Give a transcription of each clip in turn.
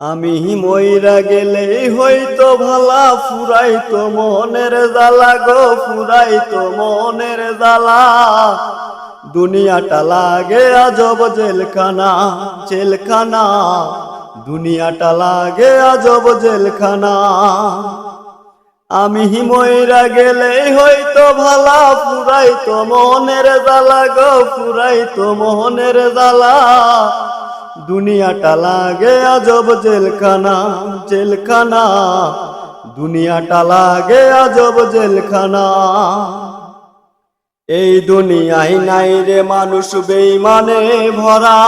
আমি মইরা গেলে হইতো ভালা ফুরাই ফুরাইতো মনের জ্বালা গো, ফুরাইতো মনের জ্বালা। দুনিয়াটা লাগে আজব জেলখানা জেলখানা। দুনিয়াটা লাগে আজব জেলখানা। আমি মইরা গেলে হইতো ভালা ফুরাই ফুরাইতো মনের জ্বালা গো, ফুরাইতো মনের জ্বালা। দুনিয়াটা লাগে আজব জেলখানা জেলখানা। দুনিয়াটা লাগে আজব জেলখানা। এই দুনিয়ায় নাই রে মানুষ বেইমানে ভরা।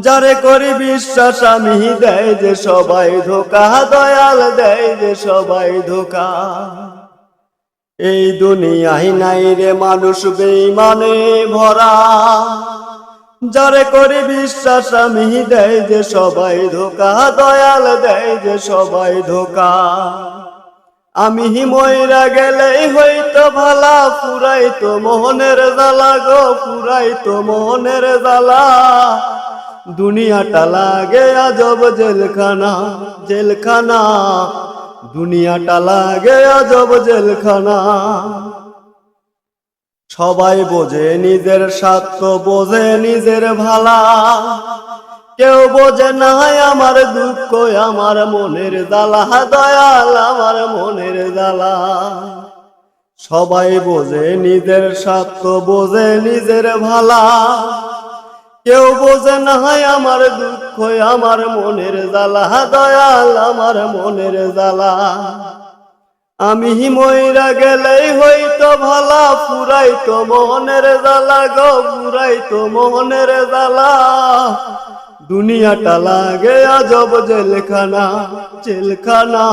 যারে করি বিশ্বাস আমি দেয় যে সবাই ধোকা, দয়াল দেয় যে সবাই ধোকা। এই দুনিয়ায় নাই রে মানুষ বেইমানে ভরা। যারে করি বিশ্বাস, আমি দেয় যে সবাই ধোকা, দয়াল দেয় যে সবাই ধোকা। আমি ময়রা গেলেই হইতো ভালা, ফুরাইতো মোহনের জ্বালা গো, ফুরাইতো মোহনের জ্বালা। দুনিয়াটা লাগে আজব জেলখানা জেলখানা। দুনিয়াটা লাগে আজব জেলখানা। সবাই বোঝে নিজের স্বার্থ, বোঝে নিজের ভালা। কেউ বোঝে না আমার দুঃখ, আমার মনের জ্বালা, দয়াল আমার মনের জ্বালা। সবাই বোঝে নিজের স্বার্থ, বোঝে নিজের ভালা। কেউ বোঝে না আমার দুঃখ, আমার মনের জ্বালা, দয়াল আমার মনের জ্বালা। আমি ময়রা গেলেই হইতো ভালা, ফুরাইতো মোহনের জ্বালা গো, ফুরাইতো মোহনের জ্বালা। দুনিয়াটা লাগে আজব জেলখানা জেলখানা।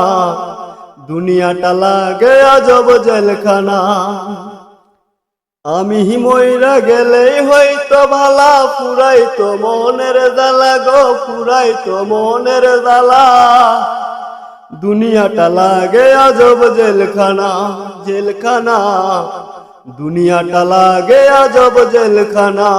দুনিয়াটা লাগে আজব জেলখানা। আমি ময়রা গেলেই হইতো ভালা, ফুরাইতো মনের জ্বালা গো, ফুরাইতো মনের জ্বালা। দুনিয়াটা লাগে আজব জেলখানা জেলখানা। দুনিয়াটা লাগে আজব জেলখানা।